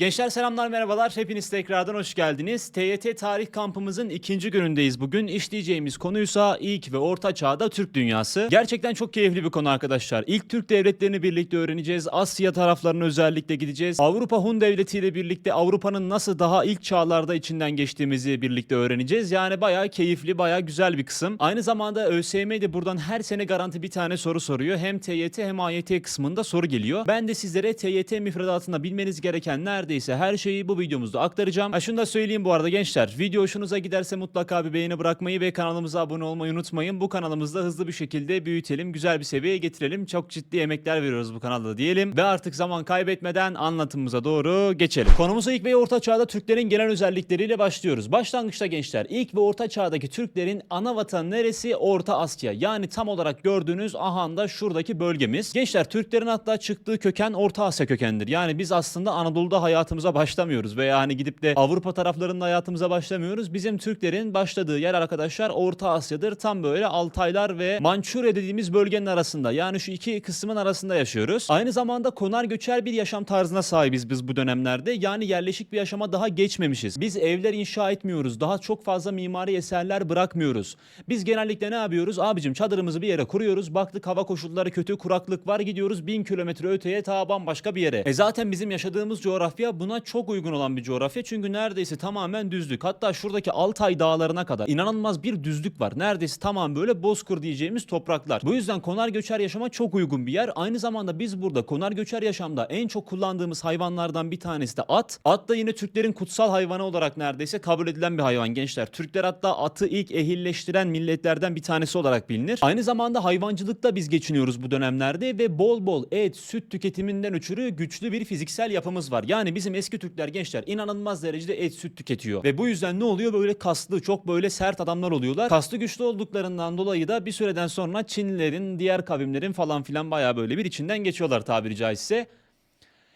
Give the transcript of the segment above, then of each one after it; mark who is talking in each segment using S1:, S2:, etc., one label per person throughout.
S1: Gençler selamlar merhabalar. Hepiniz tekrardan hoş geldiniz. TYT tarih kampımızın ikinci günündeyiz bugün. İşleyeceğimiz konuysa ilk ve orta çağda Türk dünyası. Gerçekten çok keyifli bir konu arkadaşlar. İlk Türk devletlerini birlikte öğreneceğiz. Asya taraflarına özellikle gideceğiz. Avrupa Hun Devleti ile birlikte Avrupa'nın nasıl daha ilk çağlarda içinden geçtiğimizi birlikte öğreneceğiz. Yani bayağı keyifli, bayağı güzel bir kısım. Aynı zamanda ÖSYM de buradan her sene garanti bir tane soru soruyor. Hem TYT hem AYT kısmında soru geliyor. Ben de sizlere TYT müfredatında bilmeniz gereken neredeyse her şeyi bu videomuzda aktaracağım. Ha şunu da söyleyeyim bu arada gençler. Video hoşunuza giderse mutlaka bir beğeni bırakmayı ve kanalımıza abone olmayı unutmayın. Bu kanalımızda hızlı bir şekilde büyütelim, güzel bir seviyeye getirelim. Çok ciddi emekler veriyoruz bu kanalda diyelim. Ve artık zaman kaybetmeden anlatımımıza doğru geçelim. Konumuza ilk ve orta çağda Türklerin genel özellikleriyle başlıyoruz. Başlangıçta gençler ilk ve orta çağdaki Türklerin ana vatanı neresi? Orta Asya. Yani tam olarak gördüğünüz ahanda şuradaki bölgemiz. Gençler Türklerin hatta çıktığı köken Orta Asya kökendir. Yani biz aslında Anadolu'da hayatımıza başlamıyoruz veya hani gidip de Avrupa taraflarında hayatımıza başlamıyoruz. Bizim Türklerin başladığı yer arkadaşlar Orta Asya'dır. Tam böyle Altaylar ve Mançurya dediğimiz bölgenin arasında. Yani şu iki kısmın arasında yaşıyoruz. Aynı zamanda konar göçer bir yaşam tarzına sahibiz biz bu dönemlerde. Yani yerleşik bir yaşama daha geçmemişiz. Biz evler inşa etmiyoruz. Daha çok fazla mimari eserler bırakmıyoruz. Biz genellikle ne yapıyoruz? Abicim çadırımızı bir yere kuruyoruz. Baktık hava koşulları kötü, kuraklık var. Gidiyoruz bin kilometre öteye ta bambaşka bir yere. E zaten bizim yaşadığımız coğrafya buna çok uygun olan bir coğrafya. Çünkü neredeyse tamamen düzlük. Hatta şuradaki Altay dağlarına kadar inanılmaz bir düzlük var. Neredeyse tamam böyle bozkır diyeceğimiz topraklar. Bu yüzden konar göçer yaşama çok uygun bir yer. Aynı zamanda biz burada konar göçer yaşamda en çok kullandığımız hayvanlardan bir tanesi de at. At da yine Türklerin kutsal hayvanı olarak neredeyse kabul edilen bir hayvan gençler. Türkler hatta atı ilk ehilleştiren milletlerden bir tanesi olarak bilinir. Aynı zamanda hayvancılıkta biz geçiniyoruz bu dönemlerde ve bol bol et, süt tüketiminden ötürü güçlü bir fiziksel yapımız var. Yani bizim eski Türkler gençler inanılmaz derecede et, süt tüketiyor. Ve bu yüzden ne oluyor? Böyle kaslı, çok böyle sert adamlar oluyorlar. Kaslı güçlü olduklarından dolayı da bir süreden sonra Çinlilerin, diğer kavimlerin falan filan bayağı böyle bir içinden geçiyorlar tabiri caizse.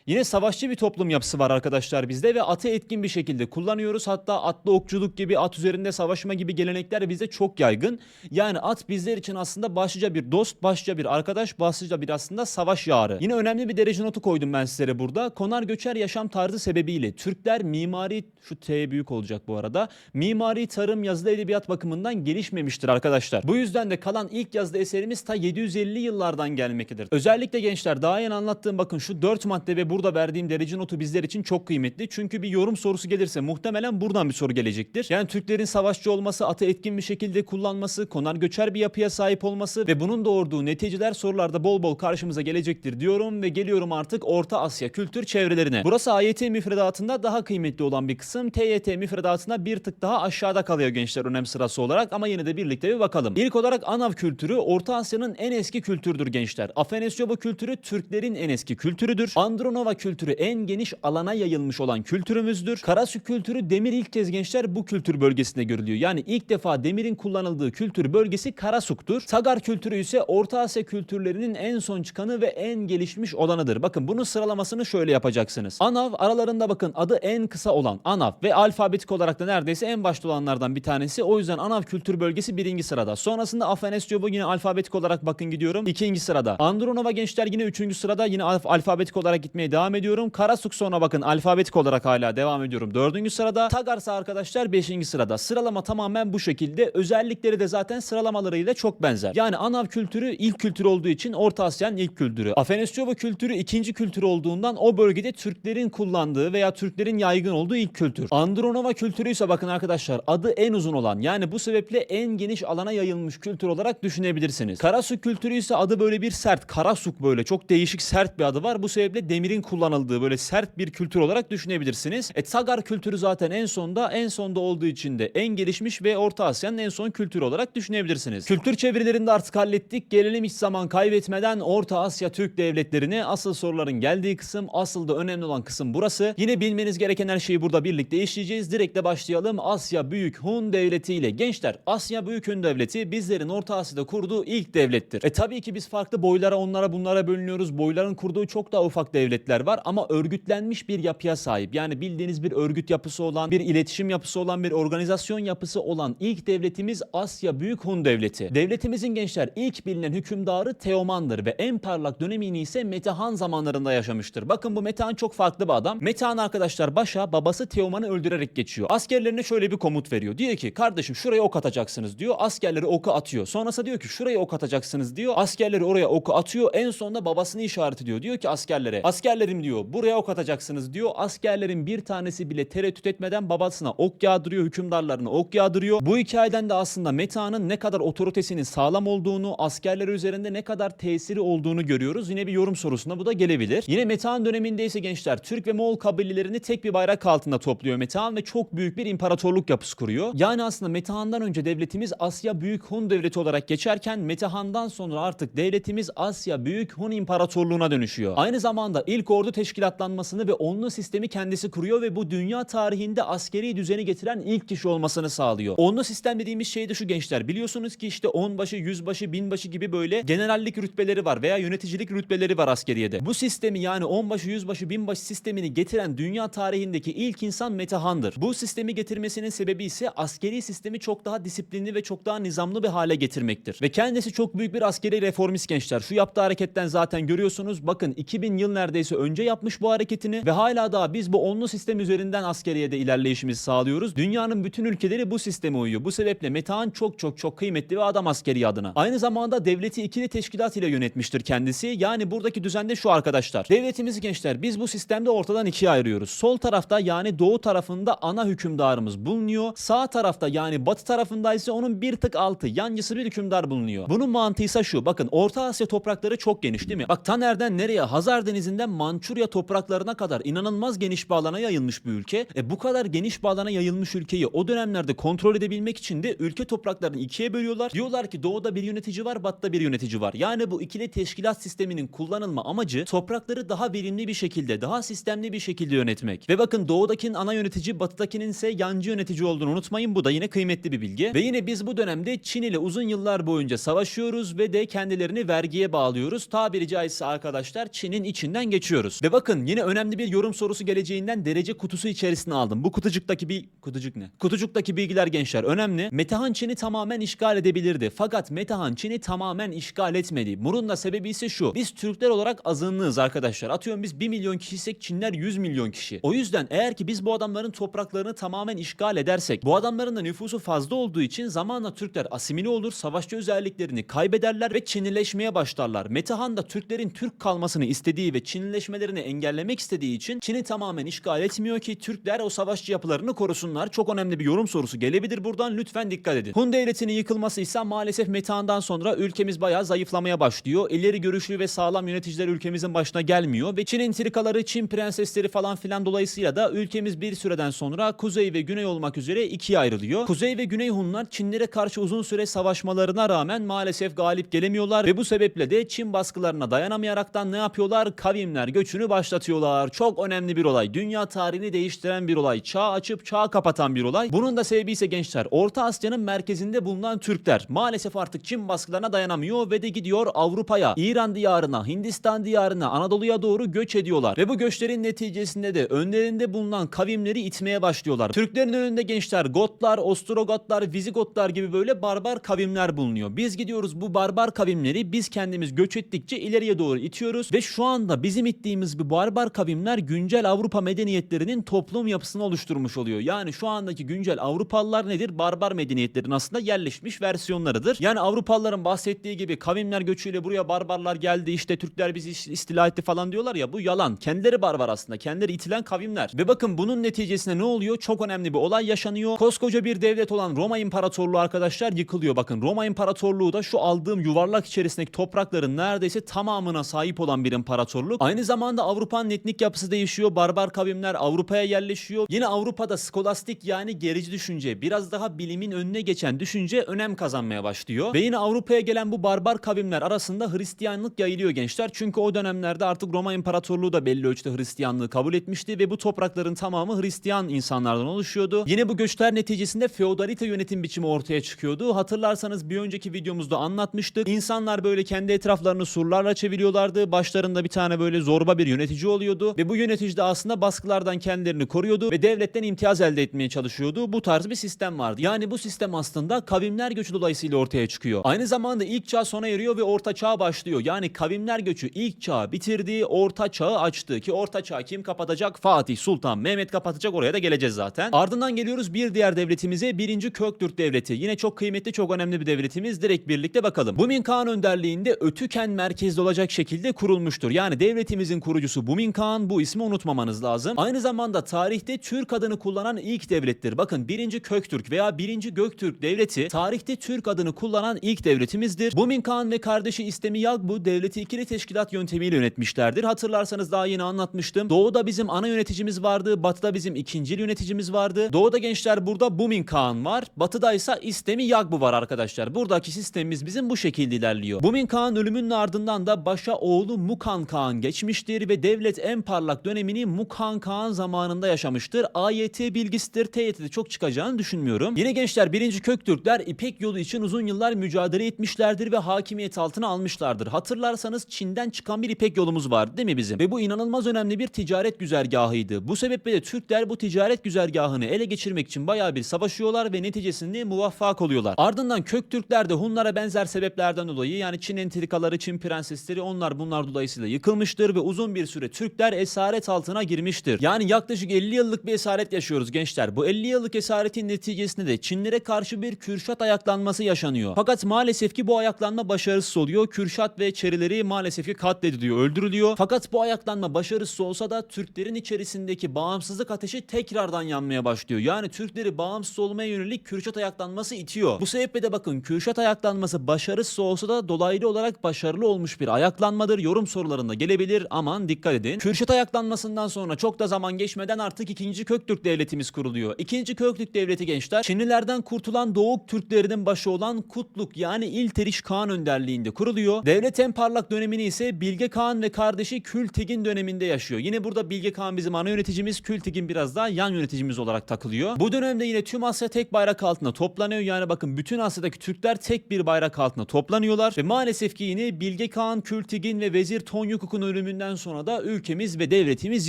S1: Yine savaşçı bir toplum yapısı var arkadaşlar bizde ve atı etkin bir şekilde kullanıyoruz. Hatta atlı okçuluk gibi, at üzerinde savaşma gibi gelenekler bizde çok yaygın. Yani at bizler için aslında başlıca bir dost, başlıca bir arkadaş, başlıca bir aslında savaş yarı. Yine önemli bir derece notu koydum ben sizlere burada. Konar göçer yaşam tarzı sebebiyle Türkler mimari, şu T büyük olacak bu arada, mimari, tarım, yazılı edebiyat bakımından gelişmemiştir arkadaşlar. Bu yüzden de kalan ilk yazılı eserimiz ta 750 yıllardan gelmektedir. Özellikle gençler daha yeni anlattığım bakın şu 4 madde ve burada verdiğim derece notu bizler için çok kıymetli. Çünkü bir yorum sorusu gelirse muhtemelen buradan bir soru gelecektir. Yani Türklerin savaşçı olması, atı etkin bir şekilde kullanması, konar göçer bir yapıya sahip olması ve bunun doğurduğu neticeler sorularda bol bol karşımıza gelecektir diyorum ve geliyorum artık Orta Asya kültür çevrelerine. Burası AYT müfredatında daha kıymetli olan bir kısım. TYT müfredatında bir tık daha aşağıda kalıyor gençler önem sırası olarak ama yine de birlikte bir bakalım. İlk olarak Anav kültürü Orta Asya'nın en eski kültürdür gençler. Afenesyobo kültürü Türklerin en eski kültürüdür. Andronova kültürü en geniş alana yayılmış olan kültürümüzdür. Karasu kültürü demir ilk kez gençler bu kültür bölgesinde görülüyor. Yani ilk defa demirin kullanıldığı kültür bölgesi Karasuk'tur. Sagar kültürü ise Orta Asya kültürlerinin en son çıkanı ve en gelişmiş olanıdır. Bakın bunun sıralamasını şöyle yapacaksınız. Anav aralarında bakın adı en kısa olan Anav ve alfabetik olarak da neredeyse en başta olanlardan bir tanesi. O yüzden Anav kültür bölgesi birinci sırada. Sonrasında Afenesyobo yine alfabetik olarak bakın gidiyorum. ikinci sırada. Andronova gençler yine üçüncü sırada. Yine alf- alfabetik olarak gitmeye devam ediyorum. Karasuk sonra bakın alfabetik olarak hala devam ediyorum. Dördüncü sırada. Tagarsa arkadaşlar beşinci sırada. Sıralama tamamen bu şekilde. Özellikleri de zaten sıralamalarıyla çok benzer. Yani Anav kültürü ilk kültür olduğu için Orta Asya'nın ilk kültürü. Afenesyobo kültürü ikinci kültür olduğundan o bölgede Türklerin kullandığı veya Türklerin yaygın olduğu ilk kültür. Andronova kültürü ise bakın arkadaşlar adı en uzun olan yani bu sebeple en geniş alana yayılmış kültür olarak düşünebilirsiniz. Karasuk kültürü ise adı böyle bir sert. Karasuk böyle çok değişik sert bir adı var. Bu sebeple demirin kullanıldığı böyle sert bir kültür olarak düşünebilirsiniz. E Sagar kültürü zaten en sonda en sonda olduğu için de en gelişmiş ve Orta Asya'nın en son kültürü olarak düşünebilirsiniz. Kültür çevirilerini de artık hallettik. Gelelim hiç zaman kaybetmeden Orta Asya Türk devletlerine asıl soruların geldiği kısım, asıl da önemli olan kısım burası. Yine bilmeniz gereken her şeyi burada birlikte işleyeceğiz. Direkt de başlayalım Asya Büyük Hun Devleti ile. Gençler Asya Büyük Hun Devleti bizlerin Orta Asya'da kurduğu ilk devlettir. E tabii ki biz farklı boylara onlara bunlara bölünüyoruz. Boyların kurduğu çok daha ufak devletler devletler var ama örgütlenmiş bir yapıya sahip. Yani bildiğiniz bir örgüt yapısı olan, bir iletişim yapısı olan, bir organizasyon yapısı olan ilk devletimiz Asya Büyük Hun Devleti. Devletimizin gençler ilk bilinen hükümdarı Teoman'dır ve en parlak dönemini ise Metehan zamanlarında yaşamıştır. Bakın bu Metehan çok farklı bir adam. Metehan arkadaşlar başa babası Teoman'ı öldürerek geçiyor. Askerlerine şöyle bir komut veriyor. Diyor ki kardeşim şuraya ok atacaksınız diyor. Askerleri oku atıyor. Sonrasında diyor ki şuraya ok atacaksınız diyor. Askerleri oraya oku atıyor. En sonunda babasını işaret ediyor. Diyor ki askerlere askerlerim diyor buraya ok atacaksınız diyor. Askerlerin bir tanesi bile tereddüt etmeden babasına ok yağdırıyor. Hükümdarlarına ok yağdırıyor. Bu hikayeden de aslında Metehan'ın ne kadar otoritesinin sağlam olduğunu, askerleri üzerinde ne kadar tesiri olduğunu görüyoruz. Yine bir yorum sorusuna bu da gelebilir. Yine Metehan döneminde ise gençler Türk ve Moğol kabilelerini tek bir bayrak altında topluyor Metehan ve çok büyük bir imparatorluk yapısı kuruyor. Yani aslında Metehan'dan önce devletimiz Asya Büyük Hun Devleti olarak geçerken Metehan'dan sonra artık devletimiz Asya Büyük Hun İmparatorluğu'na dönüşüyor. Aynı zamanda ilk ordu teşkilatlanmasını ve onlu sistemi kendisi kuruyor ve bu dünya tarihinde askeri düzeni getiren ilk kişi olmasını sağlıyor. Onlu sistem dediğimiz şey de şu gençler. Biliyorsunuz ki işte onbaşı, yüzbaşı, binbaşı gibi böyle generallik rütbeleri var veya yöneticilik rütbeleri var askeriyede. Bu sistemi yani onbaşı, yüzbaşı, binbaşı sistemini getiren dünya tarihindeki ilk insan Metehan'dır. Bu sistemi getirmesinin sebebi ise askeri sistemi çok daha disiplinli ve çok daha nizamlı bir hale getirmektir. Ve kendisi çok büyük bir askeri reformist gençler. Şu yaptığı hareketten zaten görüyorsunuz. Bakın 2000 yıl neredeyse önce yapmış bu hareketini ve hala daha biz bu onlu sistem üzerinden askeriyede ilerleyişimizi sağlıyoruz. Dünyanın bütün ülkeleri bu sisteme uyuyor. Bu sebeple Metehan çok çok çok kıymetli ve adam askeri adına. Aynı zamanda devleti ikili teşkilat ile yönetmiştir kendisi. Yani buradaki düzende şu arkadaşlar. Devletimizi gençler biz bu sistemde ortadan ikiye ayırıyoruz. Sol tarafta yani doğu tarafında ana hükümdarımız bulunuyor. Sağ tarafta yani batı tarafında ise onun bir tık altı yancısı bir hükümdar bulunuyor. Bunun mantığı ise şu. Bakın Orta Asya toprakları çok geniş değil mi? Bak Taner'den nereye? Hazar Denizi'nden Mançurya topraklarına kadar inanılmaz geniş bir alana yayılmış bir ülke. E bu kadar geniş bir alana yayılmış ülkeyi o dönemlerde kontrol edebilmek için de ülke topraklarını ikiye bölüyorlar. Diyorlar ki doğuda bir yönetici var, batıda bir yönetici var. Yani bu ikili teşkilat sisteminin kullanılma amacı toprakları daha verimli bir şekilde, daha sistemli bir şekilde yönetmek. Ve bakın doğudakinin ana yönetici, batıdakinin ise yancı yönetici olduğunu unutmayın. Bu da yine kıymetli bir bilgi. Ve yine biz bu dönemde Çin ile uzun yıllar boyunca savaşıyoruz ve de kendilerini vergiye bağlıyoruz. Tabiri caizse arkadaşlar Çin'in içinden geçiyoruz. Ve bakın yine önemli bir yorum sorusu geleceğinden derece kutusu içerisine aldım. Bu kutucuktaki bir kutucuk ne? Kutucuktaki bilgiler gençler önemli. Metehan Çin'i tamamen işgal edebilirdi. Fakat Metehan Çin'i tamamen işgal etmedi. Bunun da sebebi ise şu. Biz Türkler olarak azınlığız arkadaşlar. Atıyorum biz 1 milyon kişiysek Çinler 100 milyon kişi. O yüzden eğer ki biz bu adamların topraklarını tamamen işgal edersek bu adamların da nüfusu fazla olduğu için zamanla Türkler asimile olur, savaşçı özelliklerini kaybederler ve Çinileşmeye başlarlar. Metehan da Türklerin Türk kalmasını istediği ve Çinileşmelerini engellemek istediği için Çin'i tamamen işgal etmiyor ki Türkler o savaşçı yapılarını korusunlar. Çok önemli bir yorum sorusu gelebilir buradan lütfen dikkat edin. Hun devletinin yıkılması ise maalesef Metehan'dan sonra ülkemiz bayağı zayıflamaya başlıyor. İleri görüşlü ve sağlam yöneticiler ülkemizin başına gelmiyor ve Çin intrikaları, Çin prensesleri falan filan dolayısıyla da ülkemiz bir süreden sonra kuzey ve güney olmak üzere ikiye ayrılıyor. Kuzey ve güney Hunlar Çinlere karşı uzun süre savaşmalarına rağmen maalesef galip gelemiyorlar ve bu sebeple de Çin baskılarına dayanamayaraktan ne yapıyorlar? Kavimler göçünü başlatıyorlar. Çok önemli bir olay. Dünya tarihini değiştiren bir olay. Çağ açıp çağ kapatan bir olay. Bunun da sebebi ise gençler Orta Asya'nın merkezinde bulunan Türkler maalesef artık Çin baskılarına dayanamıyor ve de gidiyor Avrupa'ya, İran diyarına, Hindistan diyarına, Anadolu'ya doğru göç ediyorlar. Ve bu göçlerin neticesinde de önlerinde bulunan kavimleri itmeye başlıyorlar. Türklerin önünde gençler Gotlar, Ostrogotlar, Vizigotlar gibi böyle barbar kavimler bulunuyor. Biz gidiyoruz bu barbar kavimleri biz kendimiz göç ettikçe ileriye doğru itiyoruz ve şu anda bizim ittiğimiz bu barbar kavimler güncel Avrupa medeniyetlerinin toplum yapısını oluşturmuş oluyor. Yani şu andaki güncel Avrupalılar nedir? Barbar medeniyetlerin aslında yerleşmiş versiyonlarıdır. Yani Avrupalıların bahsettiği gibi kavimler göçüyle buraya barbarlar geldi işte Türkler bizi is- istila etti falan diyorlar ya bu yalan. Kendileri barbar aslında. Kendileri itilen kavimler. Ve bakın bunun neticesinde ne oluyor? Çok önemli bir olay yaşanıyor. Koskoca bir devlet olan Roma İmparatorluğu arkadaşlar yıkılıyor. Bakın Roma İmparatorluğu da şu aldığım yuvarlak içerisindeki toprakların neredeyse tamamına sahip olan bir imparatorluk. Aynı zamanda Avrupa'nın etnik yapısı değişiyor. Barbar kavimler Avrupa'ya yerleşiyor. Yine Avrupa'da skolastik yani gerici düşünce, biraz daha bilimin önüne geçen düşünce önem kazanmaya başlıyor. Ve yine Avrupa'ya gelen bu barbar kavimler arasında Hristiyanlık yayılıyor gençler. Çünkü o dönemlerde artık Roma İmparatorluğu da belli ölçüde Hristiyanlığı kabul etmişti ve bu toprakların tamamı Hristiyan insanlardan oluşuyordu. Yine bu göçler neticesinde feodalite yönetim biçimi ortaya çıkıyordu. Hatırlarsanız bir önceki videomuzda anlatmıştık. İnsanlar böyle kendi etraflarını surlarla çeviriyorlardı. Başlarında bir tane böyle zor zorba bir yönetici oluyordu ve bu yönetici de aslında baskılardan kendilerini koruyordu ve devletten imtiyaz elde etmeye çalışıyordu. Bu tarz bir sistem vardı. Yani bu sistem aslında kavimler göçü dolayısıyla ortaya çıkıyor. Aynı zamanda ilk çağ sona eriyor ve orta çağ başlıyor. Yani kavimler göçü ilk çağı bitirdi, orta çağı açtı ki orta çağı kim kapatacak? Fatih Sultan Mehmet kapatacak oraya da geleceğiz zaten. Ardından geliyoruz bir diğer devletimize 1. Köktürk Devleti. Yine çok kıymetli, çok önemli bir devletimiz. Direkt birlikte bakalım. Bumin Kağan önderliğinde Ötüken merkezde olacak şekilde kurulmuştur. Yani devletimizin kurucusu Bumin Kağan bu ismi unutmamanız lazım. Aynı zamanda tarihte Türk adını kullanan ilk devlettir. Bakın 1. Köktürk veya 1. Göktürk devleti tarihte Türk adını kullanan ilk devletimizdir. Bumin Kağan ve kardeşi İstemi Yag bu devleti ikili teşkilat yöntemiyle yönetmişlerdir. Hatırlarsanız daha yeni anlatmıştım. Doğuda bizim ana yöneticimiz vardı. Batıda bizim ikincil yöneticimiz vardı. Doğuda gençler burada Bumin Kağan var. Batıda ise İstemi Yagbu var arkadaşlar. Buradaki sistemimiz bizim bu şekilde ilerliyor. Bumin Kağan ölümünün ardından da başa oğlu Mukan Kağan geçmiştir ve devlet en parlak dönemini Mukan Kağan zamanında yaşamıştır. AYT bilgisidir. TYT'de çok çıkacağını düşünmüyorum. Yine gençler 1. Köktürkler İpek yolu için uzun yıllar mücadele etmişlerdir ve hakimiyet altına almışlardır. Hatırlarsanız Çin'den çıkan bir İpek yolumuz vardı değil mi bizim? Ve bu inanılmaz önemli bir ticaret güzergahıydı. Bu sebeple de Türkler bu ticaret güzergahını ele geçirmek için bayağı bir savaşıyorlar ve neticesinde muvaffak oluyorlar. Ardından Köktürkler de Hunlara benzer sebeplerden dolayı yani Çin entrikaları, Çin prensesleri onlar bunlar dolayısıyla yıkılmıştır ve uzun bir süre Türkler esaret altına girmiştir. Yani yaklaşık 50 yıllık bir esaret yaşıyoruz gençler. Bu 50 yıllık esaretin neticesinde de Çinlere karşı bir Kürşat ayaklanması yaşanıyor. Fakat maalesef ki bu ayaklanma başarısız oluyor. Kürşat ve Çerileri maalesef ki katlediliyor, öldürülüyor. Fakat bu ayaklanma başarısız olsa da Türklerin içerisindeki bağımsızlık ateşi tekrardan yanmaya başlıyor. Yani Türkleri bağımsız olmaya yönelik Kürşat ayaklanması itiyor. Bu sebeple de bakın Kürşat ayaklanması başarısız olsa da dolaylı olarak başarılı olmuş bir ayaklanmadır. Yorum sorularında gelebilir. Aman dikkat edin. Kürşat ayaklanmasından sonra çok da zaman geçmeden artık 2. Köktürk devletimiz kuruluyor. 2. Köktürk devleti gençler Çinlilerden kurtulan Doğuk Türklerinin başı olan Kutluk yani İlteriş Kağan önderliğinde kuruluyor. Devlet en parlak dönemini ise Bilge Kağan ve kardeşi Kültigin döneminde yaşıyor. Yine burada Bilge Kağan bizim ana yöneticimiz, Kültigin biraz daha yan yöneticimiz olarak takılıyor. Bu dönemde yine tüm Asya tek bayrak altında toplanıyor. Yani bakın bütün Asya'daki Türkler tek bir bayrak altında toplanıyorlar ve maalesef ki yine Bilge Kağan, Kültigin ve Vezir Tonyukuk'un ölümünden sonra da ülkemiz ve devletimiz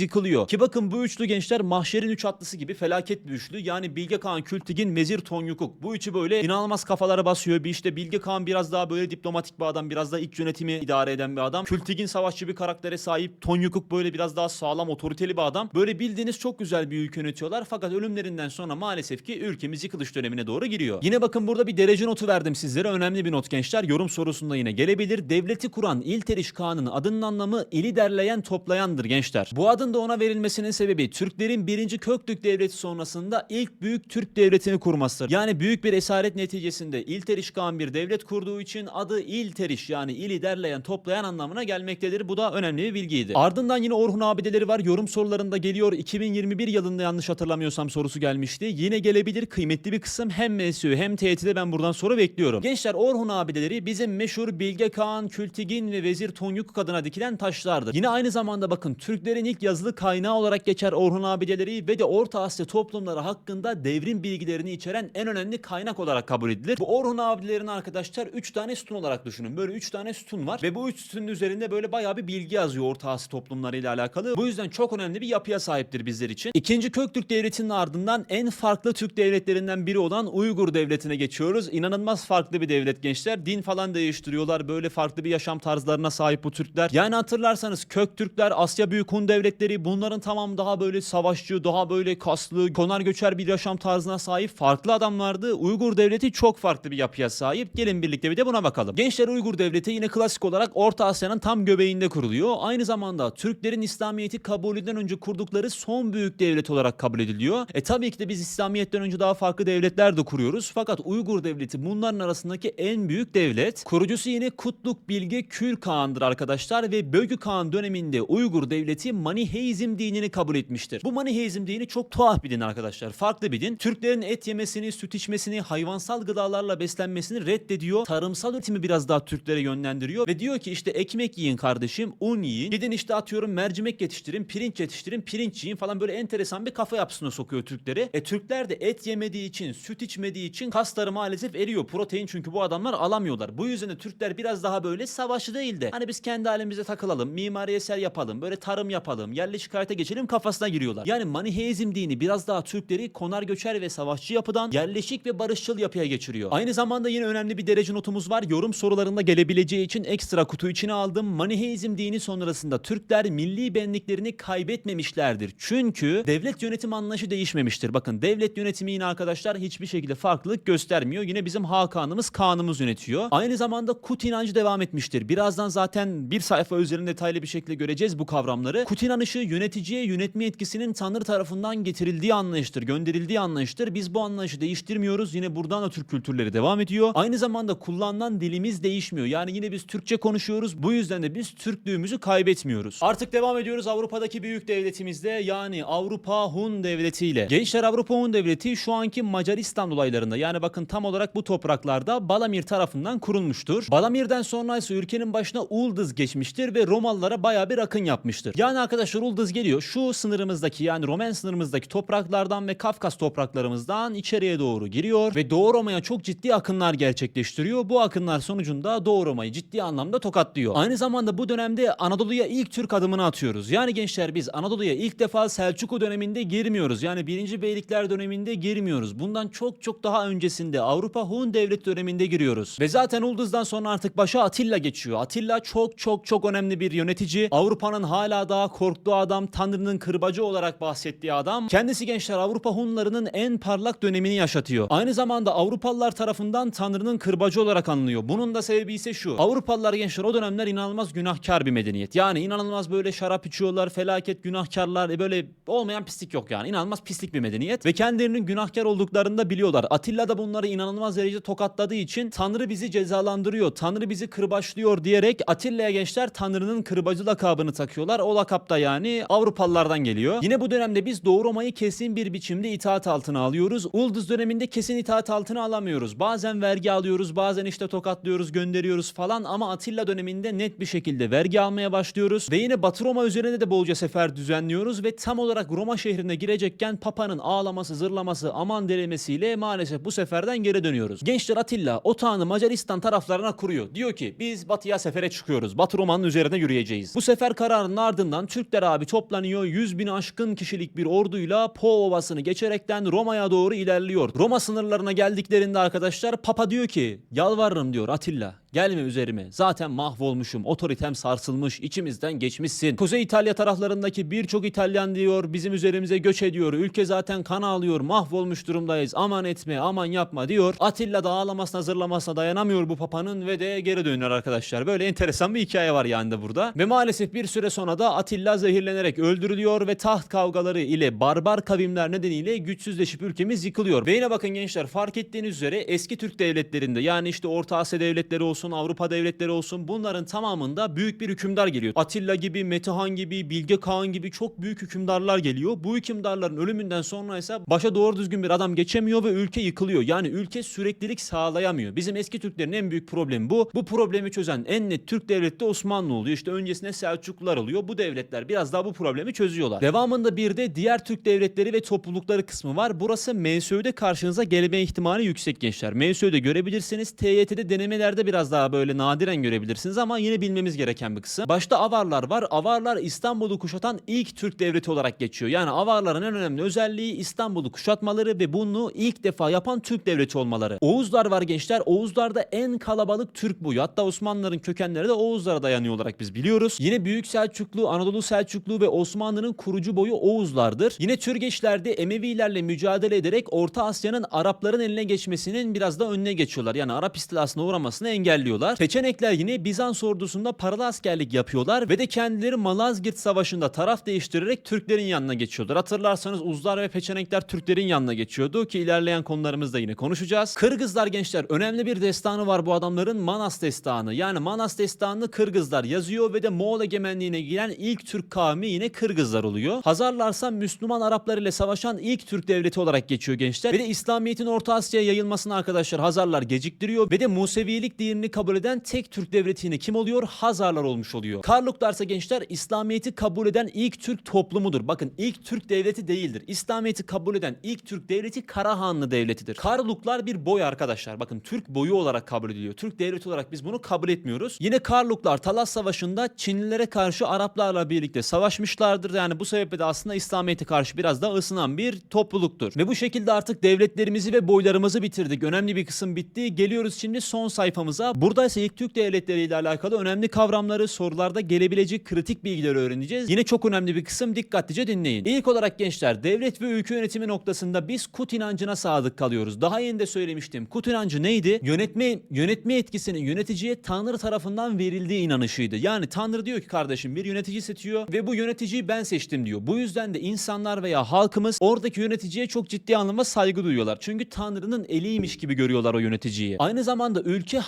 S1: yıkılıyor. Ki bakın bu üçlü gençler mahşerin üç atlısı gibi felaket bir üçlü. Yani Bilge Kağan, Kültigin, Vezir Tonyukuk. Bu üçü böyle inanılmaz kafalara basıyor. Bir işte Bilge Kağan biraz daha böyle diplomatik bir adam, biraz daha iç yönetimi idare eden bir adam. Kültigin savaşçı bir karaktere sahip. Tonyukuk böyle biraz daha sağlam, otoriteli bir adam. Böyle bildiğiniz çok güzel bir ülke yönetiyorlar. Fakat ölümlerinden sonra maalesef ki ülkemiz yıkılış dönemine doğru giriyor. Yine bakın burada bir derece notu verdim sizlere. Önemli bir not gençler. Yorum sorusunda yine gelebilir. Devleti kuran İlteriş Kağan'ın adının anlamı ili derleyen toplayandır gençler. Bu adın da ona verilmesinin sebebi Türklerin 1. Köktürk Devleti sonrasında ilk büyük Türk devletini kurmasıdır. Yani büyük bir esaret neticesinde İlteriş Kağan bir devlet kurduğu için adı İlteriş yani ili derleyen toplayan anlamına gelmektedir. Bu da önemli bir bilgiydi. Ardından yine Orhun abideleri var. Yorum sorularında geliyor. 2021 yılında yanlış hatırlamıyorsam sorusu gelmişti. Yine gelebilir kıymetli bir kısım hem MSU hem TYT'de ben buradan soru bekliyorum. Gençler Orhun abideleri bizim meşhur Bilge Kağan, Kültigin ve Vezir Tonyuk adına dikilen taşlardır. Yine aynı zamanda bakın Türklerin ilk yazılı kaynağı olarak geçer Orhun abideleri ve de Orta Asya toplumları hakkında devrim bilgilerini içeren en önemli kaynak olarak kabul edilir. Bu Orhun abilerin arkadaşlar 3 tane sütun olarak düşünün. Böyle 3 tane sütun var ve bu 3 sütunun üzerinde böyle bayağı bir bilgi yazıyor Orta Asya toplumları ile alakalı. Bu yüzden çok önemli bir yapıya sahiptir bizler için. İkinci Köktürk Devleti'nin ardından en farklı Türk devletlerinden biri olan Uygur Devleti'ne geçiyoruz. İnanılmaz farklı bir devlet gençler. Din falan değiştiriyorlar. Böyle farklı bir yaşam tarzlarına sahip bu Türkler. Yani hatırlarsanız Köktürkler, Asya Büyük Hun devletleri bunların tamam daha böyle savaşçı, daha böyle kaslı, konar göçer bir yaşam tarzına sahip farklı adamlardı. Uygur Devleti çok farklı bir yapıya sahip. Gelin birlikte bir de buna bakalım. Gençler Uygur Devleti yine klasik olarak Orta Asya'nın tam göbeğinde kuruluyor. Aynı zamanda Türklerin İslamiyet'i kabulünden önce kurdukları son büyük devlet olarak kabul ediliyor. E tabii ki de biz İslamiyet'ten önce daha farklı devletler de kuruyoruz. Fakat Uygur Devleti bunların arasındaki en büyük devlet. Kurucusu yine Kutluk Bilge Kül Kağan'dır arkadaşlar ve Bölgü Kağan döneminde Uygur Devleti Maniheizm dinini kabul etmiştir. Bu Maniheizm dini çok tuhaf bir din arkadaşlar. Farklı bir din. Türklerin et yemesini, süt içmesini, hayvansal gıdalarla beslenmesini reddediyor. Tarımsal üretimi biraz daha Türklere yönlendiriyor ve diyor ki işte ekmek yiyin kardeşim, un yiyin. Gidin işte atıyorum mercimek yetiştirin, pirinç yetiştirin, pirinç yiyin falan böyle enteresan bir kafa yapısına sokuyor Türkleri. E Türkler de et yemediği için, süt içmediği için kasları maalesef eriyor. Protein çünkü bu adamlar alamıyorlar. Bu yüzden de Türkler biraz daha böyle savaşçı değil de hani biz kendi halimize takılalım, mimar mimari yapalım, böyle tarım yapalım, yerleşik hayata geçelim kafasına giriyorlar. Yani Maniheizm dini biraz daha Türkleri konar göçer ve savaşçı yapıdan yerleşik ve barışçıl yapıya geçiriyor. Aynı zamanda yine önemli bir derece notumuz var. Yorum sorularında gelebileceği için ekstra kutu içine aldım. Maniheizm dini sonrasında Türkler milli benliklerini kaybetmemişlerdir. Çünkü devlet yönetim anlayışı değişmemiştir. Bakın devlet yönetimi yine arkadaşlar hiçbir şekilde farklılık göstermiyor. Yine bizim Hakan'ımız, Kaan'ımız yönetiyor. Aynı zamanda Kut inancı devam etmiştir. Birazdan zaten bir sayfa üzerinde detaylı bir şekilde göreceğiz bu kavramları. Kut inanışı yöneticiye yönetme etkisinin Tanrı tarafından getirildiği anlayıştır, gönderildiği anlayıştır. Biz bu anlayışı değiştirmiyoruz. Yine buradan da Türk kültürleri devam ediyor. Aynı zamanda kullanılan dilimiz değişmiyor. Yani yine biz Türkçe konuşuyoruz. Bu yüzden de biz Türklüğümüzü kaybetmiyoruz. Artık devam ediyoruz Avrupa'daki büyük devletimizde yani Avrupa Hun Devleti ile. Gençler Avrupa Hun Devleti şu anki Macaristan dolaylarında yani bakın tam olarak bu topraklarda Balamir tarafından kurulmuştur. Balamir'den sonra ise ülkenin başına Uldız geçmiştir ve Romalılara baya bir akın yapmıştır. Yani arkadaşlar Uldız geliyor şu sınırımızdaki yani Romen sınırımızdaki topraklardan ve Kafkas topraklarımızdan içeriye doğru giriyor ve Doğu Roma'ya çok ciddi akınlar gerçekleştiriyor. Bu akınlar sonucunda Doğu Roma'yı ciddi anlamda tokatlıyor. Aynı zamanda bu dönemde Anadolu'ya ilk Türk adımını atıyoruz. Yani gençler biz Anadolu'ya ilk defa Selçuklu döneminde girmiyoruz. Yani 1. Beylikler döneminde girmiyoruz. Bundan çok çok daha öncesinde Avrupa Hun Devlet döneminde giriyoruz. Ve zaten Ulduz'dan sonra artık başa Atilla geçiyor. Atilla çok çok çok önemli bir yönetici. Avrupa'nın hala daha korktuğu adam, Tanrı'nın kırbacı olarak bahsettiği adam. Kendisi gençler Avrupa Hunlarının en parlak dönemini yaşatıyor. Aynı zamanda Avrupalılar tarafından Tanrı'nın kırbacı olarak anılıyor. Bunun da sebebi ise şu. Avrupalılar gençler o dönemler inanılmaz günahkar bir medeniyet. Yani inanılmaz böyle şarap içiyorlar, felaket günahkarlar, e böyle olmayan pislik yok yani. İnanılmaz pislik bir medeniyet ve kendilerinin günahkar olduklarını da biliyorlar. Atilla da bunları inanılmaz derecede tokatladığı için Tanrı bizi cezalandırıyor, Tanrı bizi kırbaçlıyor diyerek Atilla'ya gençler Tanrı'nın kırbacı lakabını takıyorlar. O lakap da yani Avrupalılardan geliyor. Yine bu dönemde biz Doğu Roma'yı kesin bir biçimde itaat altına alıyoruz. Ulduz döneminde kesin itaat altına alamıyoruz. Bazen vergi alıyoruz, bazen işte tokatlıyoruz, gönderiyoruz falan ama Atilla döneminde net bir şekilde vergi almaya başlıyoruz. Ve yine Batı Roma üzerine de bolca sefer düzenliyoruz ve tam olarak Roma şehrine girecekken Papa'nın ağlaması, zırlaması, aman delemesiyle maalesef bu seferden geri dönüyoruz. Gençler Atilla otağını Macaristan taraflarına kuruyor. Diyor ki biz batıya sefere çıkıyoruz. Batı Roma'nın üzerine yürüyeceğiz. Bu sefer kararının ardından Türkler abi toplanıyor. 100 bin aşkın kişilik bir orduyla Po Ovası'nı geçerekten Roma'ya doğru ilerliyor. Roma sınırlarına geldiklerinde arkadaşlar Papa diyor ki yalvarırım diyor Atilla. Gelme üzerime. Zaten mahvolmuşum. Otoritem sarsılmış. içimizden geçmişsin. Kuzey İtalya taraflarındaki birçok İtalyan diyor bizim üzerimize göç ediyor. Ülke zaten kan ağlıyor. Mahvolmuş durumdayız. Aman etme, aman yapma diyor. Atilla da ağlamasına zırlamasına dayanamıyor bu papanın ve de geri dönüyor arkadaşlar. Böyle enteresan bir hikaye var yani de burada. Ve maalesef bir süre sonra da Atilla zehirlenerek öldürülüyor ve taht kavgaları ile barbar kavimler nedeniyle güçsüzleşip ülkemiz yıkılıyor. Ve yine bakın gençler fark ettiğiniz üzere eski Türk devletlerinde yani işte Orta Asya devletleri olsun, Avrupa devletleri olsun bunların tamamında büyük bir hükümdar geliyor. Atilla gibi, Metehan gibi, Bilge Kağan gibi çok büyük hükümdarlar geliyor. Bu hükümdarların ölümünden sonra ise başa doğru düzgün bir adam geçemiyor ve ülke yıkılıyor. Yani ülke süreklilik sağlayamıyor. Bizim eski Türklerin en büyük problemi bu. Bu problemi çözen en net Türk devleti de Osmanlı oluyor. İşte öncesinde Selçuklular oluyor. Bu devletler biraz daha bu problemi çözüyorlar. Devamında bir de diğer Türk devletleri ve toplulukları kısmı var. Burası MSÖ'de karşınıza gelme ihtimali yüksek gençler. MSÖ'de görebilirsiniz. TYT'de denemelerde biraz daha böyle nadiren görebilirsiniz ama yine bilmemiz gereken bir kısım. Başta Avarlar var. Avarlar İstanbul'u kuşatan ilk Türk devleti olarak geçiyor. Yani Avarların en önemli özelliği İstanbul'u kuşatmaları ve bunu ilk defa yapan Türk devleti olmaları. Oğuzlar var gençler. Oğuzlarda en kalabalık Türk boyu. Hatta Osmanlıların kökenleri de Oğuzlara dayanıyor olarak biz biliyoruz. Yine Büyük Selçuklu, Anadolu Selçuklu ve Osmanlı'nın kurucu boyu Oğuzlardır. Yine Türgeçlerde Emevilerle mücadele ederek Orta Asya'nın Arapların eline geçmesinin biraz da önüne geçiyorlar. Yani Arap istilasına uğramasını engelliyorlar. Peçenekler yine Bizans ordusunda paralı askerlik yapıyorlar ve de kendileri Malazgirt Savaşı'nda taraf değiştirerek Türklerin yanına geçiyorlar. Hatırlarsanız Uzlar ve Peçenekler Türklerin yanına geçiyordu ki ilerleyen konularımızda yine konuşacağız. Kırgızlar gençler önemli bir destanı var bu adamların Manas destanı. Yani Manas destanını Kırgızlar yazıyor ve de Moğol egemenliğine giren ilk Türk kavmi yine Kırgızlar oluyor. Hazarlarsa Müslüman Araplar ile savaşan ilk Türk devleti olarak geçiyor gençler. Ve de İslamiyet'in Orta Asya'ya yayılmasını arkadaşlar Hazarlar geciktiriyor ve de Musevilik dinini dinlerini kabul eden tek Türk devleti yine kim oluyor? Hazarlar olmuş oluyor. Karluklarsa gençler İslamiyet'i kabul eden ilk Türk toplumudur. Bakın ilk Türk devleti değildir. İslamiyet'i kabul eden ilk Türk devleti Karahanlı devletidir. Karluklar bir boy arkadaşlar. Bakın Türk boyu olarak kabul ediliyor. Türk devleti olarak biz bunu kabul etmiyoruz. Yine Karluklar Talas Savaşı'nda Çinlilere karşı Araplarla birlikte savaşmışlardır. Yani bu sebeple de aslında İslamiyet'e karşı biraz da ısınan bir topluluktur. Ve bu şekilde artık devletlerimizi ve boylarımızı bitirdik. Önemli bir kısım bitti. Geliyoruz şimdi son sayfamıza. Burada ise ilk Türk devletleriyle alakalı önemli kavramları, sorularda gelebilecek kritik bilgileri öğreneceğiz. Yine çok önemli bir kısım dikkatlice dinleyin. İlk olarak gençler devlet ve ülke yönetimi noktasında biz Kut inancına sadık kalıyoruz. Daha yeni de söylemiştim. Kut inancı neydi? Yönetme yönetme etkisinin yöneticiye Tanrı tarafından verildiği inanışıydı. Yani Tanrı diyor ki kardeşim bir yönetici seçiyor ve bu yöneticiyi ben seçtim diyor. Bu yüzden de insanlar veya halkımız oradaki yöneticiye çok ciddi anlamda saygı duyuyorlar. Çünkü Tanrı'nın eliymiş gibi görüyorlar o yöneticiyi. Aynı zamanda ülke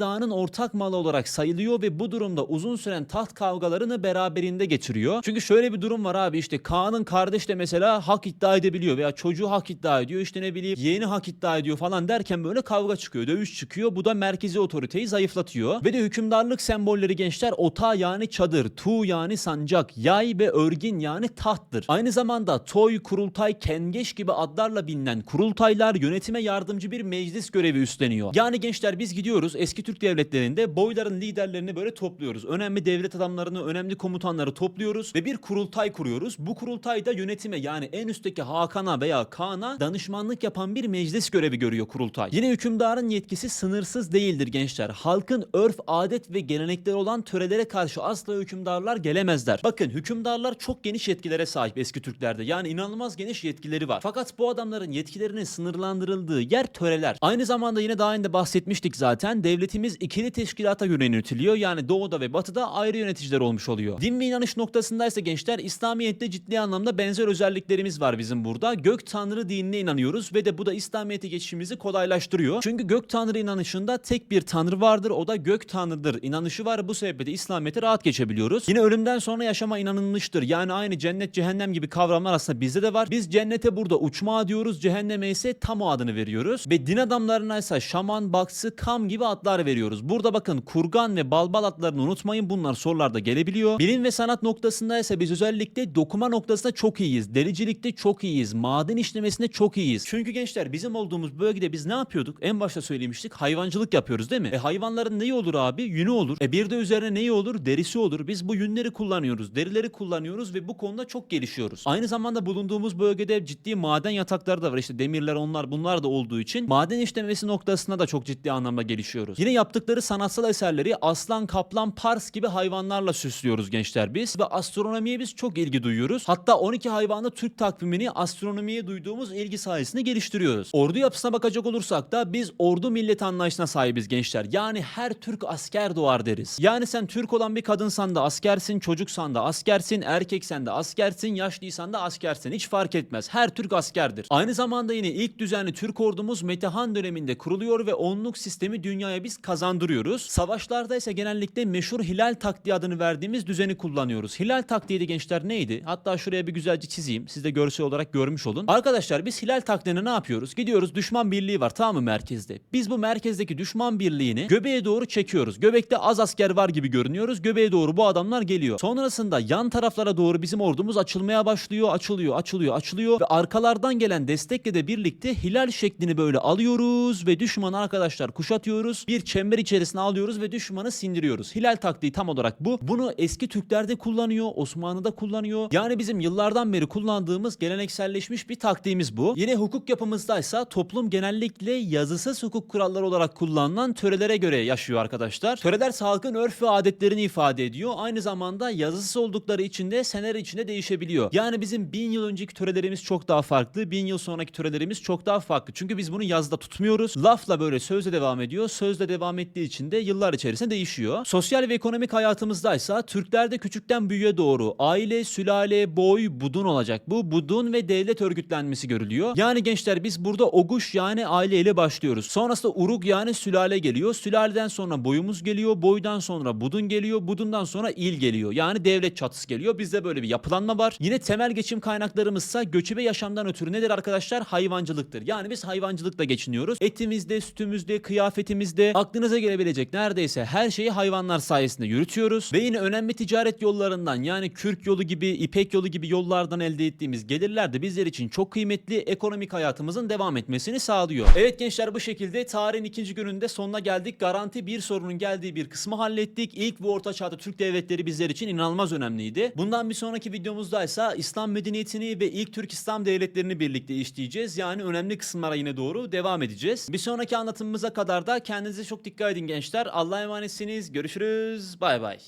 S1: hanedanın ortak malı olarak sayılıyor ve bu durumda uzun süren taht kavgalarını beraberinde getiriyor. Çünkü şöyle bir durum var abi işte Kaan'ın kardeş de mesela hak iddia edebiliyor veya çocuğu hak iddia ediyor işte ne bileyim yeğeni hak iddia ediyor falan derken böyle kavga çıkıyor, dövüş çıkıyor. Bu da merkezi otoriteyi zayıflatıyor. Ve de hükümdarlık sembolleri gençler ota yani çadır, tu yani sancak, yay ve örgin yani tahttır. Aynı zamanda toy, kurultay, kengeş gibi adlarla bilinen kurultaylar yönetime yardımcı bir meclis görevi üstleniyor. Yani gençler biz gidiyoruz eski Türk devletlerinde boyların liderlerini böyle topluyoruz. Önemli devlet adamlarını, önemli komutanları topluyoruz ve bir kurultay kuruyoruz. Bu kurultayda yönetime yani en üstteki Hakan'a veya Kaan'a danışmanlık yapan bir meclis görevi görüyor kurultay. Yine hükümdarın yetkisi sınırsız değildir gençler. Halkın örf, adet ve gelenekleri olan törelere karşı asla hükümdarlar gelemezler. Bakın hükümdarlar çok geniş yetkilere sahip eski Türklerde. Yani inanılmaz geniş yetkileri var. Fakat bu adamların yetkilerinin sınırlandırıldığı yer töreler. Aynı zamanda yine daha önce bahsetmiştik zaten. Devletimiz ikili teşkilata göre yönetiliyor. Yani doğuda ve batıda ayrı yöneticiler olmuş oluyor. Din ve inanış noktasındaysa gençler İslamiyet'te ciddi anlamda benzer özelliklerimiz var bizim burada. Gök Tanrı dinine inanıyoruz ve de bu da İslamiyet'e geçişimizi kolaylaştırıyor. Çünkü Gök Tanrı inanışında tek bir Tanrı vardır. O da Gök Tanrı'dır inanışı var. Bu sebeple de İslamiyet'e rahat geçebiliyoruz. Yine ölümden sonra yaşama inanılmıştır. Yani aynı cennet cehennem gibi kavramlar aslında bizde de var. Biz cennete burada uçma diyoruz. Cehenneme ise tam o adını veriyoruz. Ve din adamlarına ise şaman, baksı, kam gibi adlar veriyoruz. Burada bakın kurgan ve balbal adlarını unutmayın. Bunlar sorularda gelebiliyor. Bilim ve sanat noktasında ise biz özellikle dokuma noktasında çok iyiyiz. Delicilikte çok iyiyiz. Maden işlemesinde çok iyiyiz. Çünkü gençler bizim olduğumuz bölgede biz ne yapıyorduk? En başta söylemiştik. Hayvancılık yapıyoruz değil mi? E hayvanların neyi olur abi? Yünü olur. E bir de üzerine neyi olur? Derisi olur. Biz bu yünleri kullanıyoruz. Derileri kullanıyoruz ve bu konuda çok gelişiyoruz. Aynı zamanda bulunduğumuz bölgede ciddi maden yatakları da var. İşte demirler onlar bunlar da olduğu için maden işlemesi noktasında da çok ciddi anlamda gelişiyoruz. Yine yaptıkları sanatsal eserleri aslan, kaplan, pars gibi hayvanlarla süslüyoruz gençler biz ve astronomiye biz çok ilgi duyuyoruz. Hatta 12 hayvanlı Türk takvimini astronomiye duyduğumuz ilgi sayesinde geliştiriyoruz. Ordu yapısına bakacak olursak da biz ordu millet anlayışına sahibiz gençler. Yani her Türk asker doğar deriz. Yani sen Türk olan bir kadınsan da askersin, çocuksan da askersin, erkeksen de askersin, yaşlıysan da askersin. Hiç fark etmez. Her Türk askerdir. Aynı zamanda yine ilk düzenli Türk ordumuz Metehan döneminde kuruluyor ve onluk sistemi dünyaya biz kazandırıyoruz. Savaşlarda ise genellikle meşhur hilal taktiği adını verdiğimiz düzeni kullanıyoruz. Hilal taktiği de gençler neydi? Hatta şuraya bir güzelce çizeyim. Siz de görsel olarak görmüş olun. Arkadaşlar biz hilal taktiğine ne yapıyoruz? Gidiyoruz düşman birliği var tamam mı merkezde? Biz bu merkezdeki düşman birliğini göbeğe doğru çekiyoruz. Göbekte az asker var gibi görünüyoruz. Göbeğe doğru bu adamlar geliyor. Sonrasında yan taraflara doğru bizim ordumuz açılmaya başlıyor. Açılıyor, açılıyor, açılıyor ve arkalardan gelen destekle de birlikte hilal şeklini böyle alıyoruz ve düşmanı arkadaşlar kuşatıyoruz. Bir çember içerisine alıyoruz ve düşmanı sindiriyoruz. Hilal taktiği tam olarak bu. Bunu eski Türklerde kullanıyor, Osmanlı'da kullanıyor. Yani bizim yıllardan beri kullandığımız gelenekselleşmiş bir taktiğimiz bu. Yine hukuk yapımızdaysa toplum genellikle yazısız hukuk kuralları olarak kullanılan törelere göre yaşıyor arkadaşlar. Töreler halkın örf ve adetlerini ifade ediyor. Aynı zamanda yazısız oldukları için de seneler içinde değişebiliyor. Yani bizim bin yıl önceki törelerimiz çok daha farklı. Bin yıl sonraki törelerimiz çok daha farklı. Çünkü biz bunu yazda tutmuyoruz. Lafla böyle sözle devam ediyor. Sözle devam ettiği için de yıllar içerisinde değişiyor. Sosyal ve ekonomik hayatımızdaysa Türklerde küçükten büyüğe doğru aile, sülale, boy, budun olacak. Bu budun ve devlet örgütlenmesi görülüyor. Yani gençler biz burada oguş yani aile ile başlıyoruz. Sonrasında uruk yani sülale geliyor. Sülaleden sonra boyumuz geliyor. Boydan sonra budun geliyor. Budundan sonra il geliyor. Yani devlet çatısı geliyor. Bizde böyle bir yapılanma var. Yine temel geçim kaynaklarımızsa göçebe yaşamdan ötürü nedir arkadaşlar? Hayvancılıktır. Yani biz hayvancılıkla geçiniyoruz. Etimizde, sütümüzde, kıyafetimizde, aklınıza gelebilecek neredeyse her şeyi hayvanlar sayesinde yürütüyoruz. Ve yine önemli ticaret yollarından yani Kürk yolu gibi, İpek yolu gibi yollardan elde ettiğimiz gelirler de bizler için çok kıymetli ekonomik hayatımızın devam etmesini sağlıyor. Evet gençler bu şekilde tarihin ikinci gününde sonuna geldik. Garanti bir sorunun geldiği bir kısmı hallettik. İlk ve orta çağda Türk devletleri bizler için inanılmaz önemliydi. Bundan bir sonraki videomuzda ise İslam medeniyetini ve ilk Türk İslam devletlerini birlikte işleyeceğiz. Yani önemli kısımlara yine doğru devam edeceğiz. Bir sonraki anlatımımıza kadar da kendinize çok dikkat edin gençler. Allah'a emanetsiniz. Görüşürüz. Bay bay.